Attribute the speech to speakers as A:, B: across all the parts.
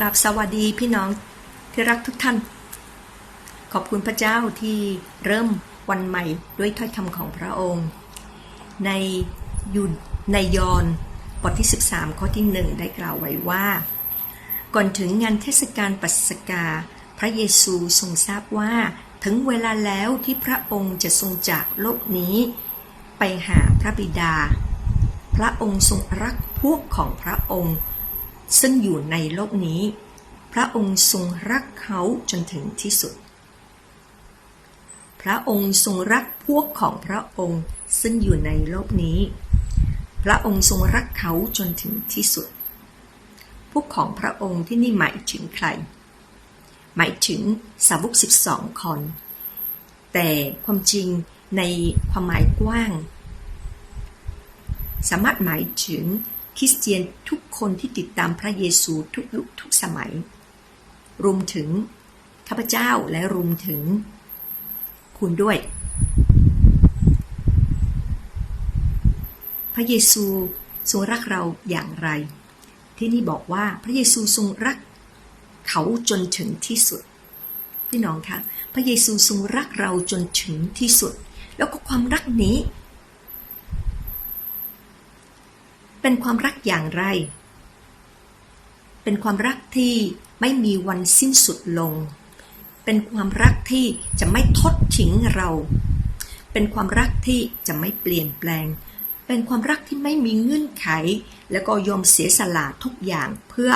A: กราบสวัสดีพี่น้องที่รักทุกท่าน ขอบคุณพระเจ้าที่เริ่มวันใหม่ด้วยถ้อยคำของพระองค์ ในยุนในยอนบทที่ 13 ข้อที่หนึ่งได้กล่าวไว้ว่า ก่อนถึงงานเทศกาลปัสกา พระเยซูทรงทราบว่าถึงเวลาแล้วที่พระองค์จะทรงจากโลกนี้ ไปหาพระบิดา พระองค์ทรงรักพวกของพระองค์ ซึ่งอยู่ในโลกนี้ พระองค์ทรงรักเขาจนถึงที่สุด พระองค์ทรงรักพวกของพระองค์ซึ่งอยู่ในโลกนี้ พระองค์ทรงรักเขาจนถึงที่สุด พวกของพระองค์ที่นี่หมายถึงใคร หมายถึงสาวก12คน แต่ความจริงในความหมายกว้าง สามารถหมายถึง คริสเตียนทุกคนที่ติดตามพระเยซูทุกยุคทุกสมัย รวมถึงข้าพเจ้าและรวมถึงคุณด้วย พระเยซูทรงรักเราอย่างไร ที่นี่บอกว่าพระเยซูทรงรักเขาจนถึงที่สุด พี่น้องคะพระเยซูทรงรักเราจนถึงที่สุด แล้วก็ความรักนี้ เป็นความรักอย่างไร เป็นความรักที่ไม่มีวันสิ้นสุดลง เป็นความรักที่จะไม่ทอดทิ้งเรา เป็นความรักที่จะไม่เปลี่ยนแปลง เป็นความรักที่ไม่มีเงื่อนไข แล้วก็ยอมเสียสละทุกอย่างเพื่อ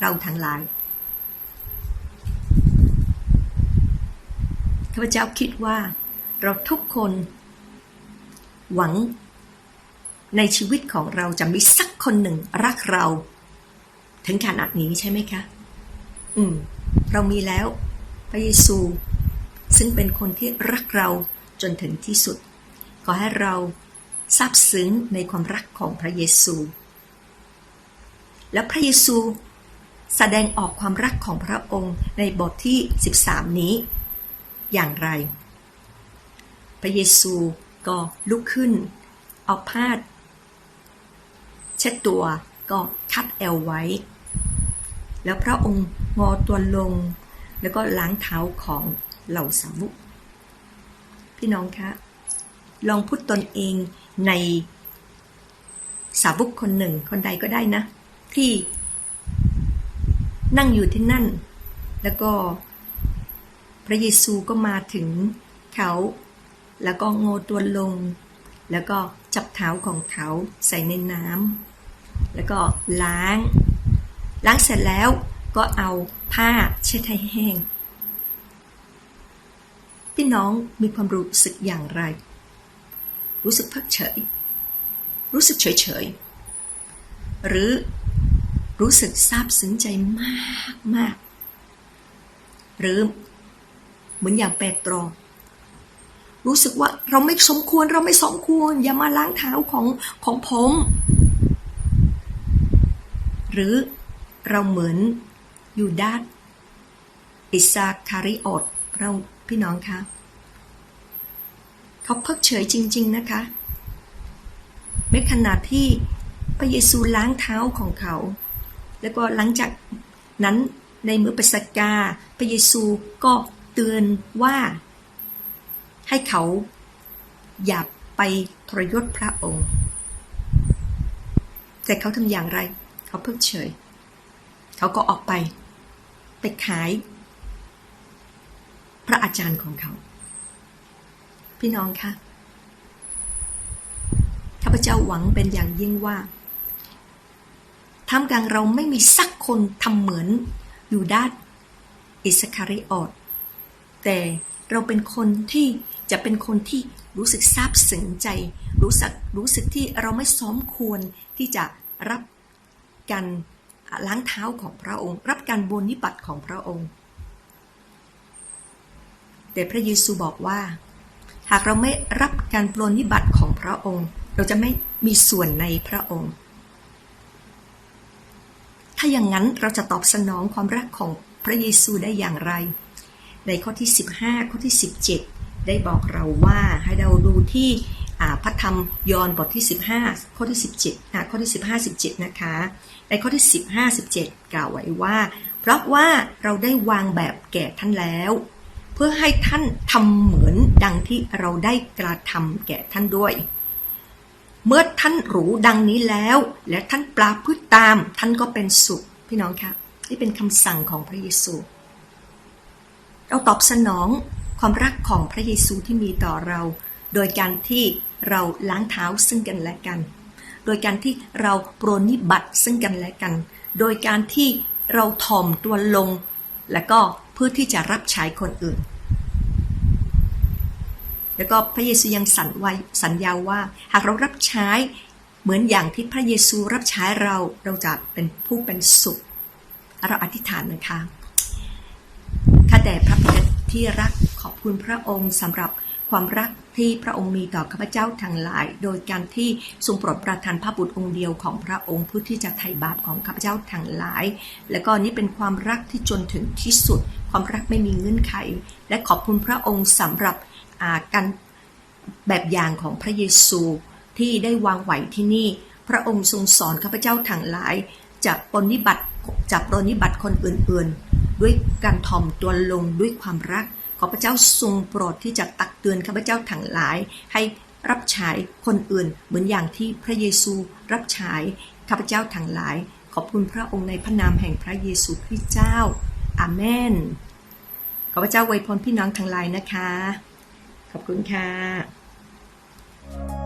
A: เราทั้งหลายข้าพเจ้าคิดว่า เราทุกคน หวัง ในชีวิตของเราจะมีสักคนหนึ่งรักเรา ถึงขนาดนี้ใช่ไหมคะ อืม เรามีแล้วพระเยซู ซึ่งเป็นคนที่รักเราจนถึงที่สุด ขอให้เราซาบซึ้งในความรักของพระเยซู แล้วพระเยซูแสดงออกความรักของพระองค์ในบทที่ 13 นี้ อย่างไร พระเยซูก็ลุกขึ้น เอาผ้า ช็ดตัวก็คัดแอลไว้ แล้วพระองค์งอตัวลง แล้วก็ล้างเท้าของเหล่าสาวกพี่น้องคะ ลองพูดตนเองในสาวกคนหนึ่งคนใดก็ได้นะ ที่นั่งอยู่ที่นั่น แล้วก็พระเยซูก็มาถึงเขา แล้วก็งอตัวลง แล้วก็จับเท้าของเขาใส่ในน้ำ แล้วก็ล้าง ล้างเสร็จแล้วก็เอาผ้าเช็ดให้แห้ง พี่น้องมีความรู้สึกอย่างไร รู้สึกเพิกเฉย รู้สึกเฉยเฉย หรือรู้สึกซาบซึ้งใจมากมาก หรือเหมือนอย่างเปโตรองรู้สึกว่าเราไม่สมควรเราไม่สมควร อย่ามาล้างเท้าของของผม หรือเราเหมือนยูดาสอิสาคาริโอตเราพี่น้องคะเขาเพิกเฉยจริง ๆนะคะในขณะที่พระเยซูล้างเท้าของเขา แล้วก็หลังจากนั้นในมือปัสกา พระเยซูก็เตือนว่า ให้เขาอย่าไปทรยศพระองค์ แต่เขาทำอย่างไร เขาเพิกเฉย เขาก็ออกไป ไปขาย พระอาจารย์ของเขา พี่น้องคะข้าพเจ้าหวังเป็นอย่างยิ่งว่าท่ามกลางเราไม่มีสักคนทำเหมือนอยู่ด้านอิสคาริออตแต่เราเป็นคนที่จะเป็นคนที่รู้สึกซาบซึ้งใจ รู้สึกรู้สึกที่เราไม่ซ้อมควรที่จะรับ การล้างเท้าของพระองค์ รับการบนนิบัติของพระองค์ แต่พระเยซูบอกว่า หากเราไม่รับการปรนนิบัติของพระองค์ เราจะไม่มีส่วนในพระองค์ ถ้าอย่างนั้นเราจะตอบสนองความรักของพระเยซูได้อย่างไร ในข้อที่ 15 ข้อที่ 17 ได้บอกเราว่าให้เราดูที่ พระธรรมยอห์นบทที่ 15 ข้อที่ 17อ่าข้อที่ 15 17 นะคะ ในข้อที่ 15 17 กล่าวไว้ว่า เพราะว่าเราได้วางแบบแก่ท่านแล้ว เพื่อให้ท่านทำเหมือนดังที่เราได้กระทำแก่ท่านด้วย เมื่อท่านรู้ดังนี้แล้ว และท่านปราพฤติตามท่านก็เป็นสุขพี่น้องคะนี่เป็นคำสั่งของพระเยซู เราตอบสนองความรักของพระเยซูที่มีต่อเรา โดยการที่เราล้างเท้าซึ่งกันและกัน โดยการที่เราโปรนิบัติซึ่งกันและกัน โดยการที่เราถ่อมตัวลง และก็เพื่อที่จะรับใช้คนอื่น แล้วก็พระเยซูยังสัญไว้สัญญาว่า หากเรารับใช้เหมือนอย่างที่พระเยซูรับใช้เราเราจะเป็นผู้เป็นสุข เราอธิษฐานนะคะข้าแต่พระบิดาที่รักขอบคุณพระองค์สำหรับ ความรักที่พระองค์มีต่อข้าพเจ้าทั้งหลาย โดยการที่ทรงโปรดประทานพระบุตรองค์เดียวของพระองค์เพื่อที่จะไถ่บาปของข้าพเจ้าทั้งหลาย และก็นี้เป็นความรักที่จนถึงที่สุด ความรักไม่มีเงื่อนไข และขอบคุณพระองค์สำหรับการแบบอย่างของพระเยซูที่ได้วางไว้ที่นี่ พระองค์ทรงสอนข้าพเจ้าทั้งหลายจะปฏิบัติจะปฏิบัติคนอื่นๆ ด้วยการถ่อมตัวลงด้วยความรัก ขอพระเจ้าทรงโปรดที่จะตักเตือนข้าพเจ้าทั้งหลาย ให้รับใช้คนอื่น เหมือนอย่างที่พระเยซูรับใช้ข้าพเจ้าทั้งหลาย ขอบคุณพระองค์ในพระนามแห่งพระเยซูคริสต์เจ้าอาเมนขอพระเจ้าไวยพรพี่น้องทั้งหลายนะคะ ขอบคุณค่ะ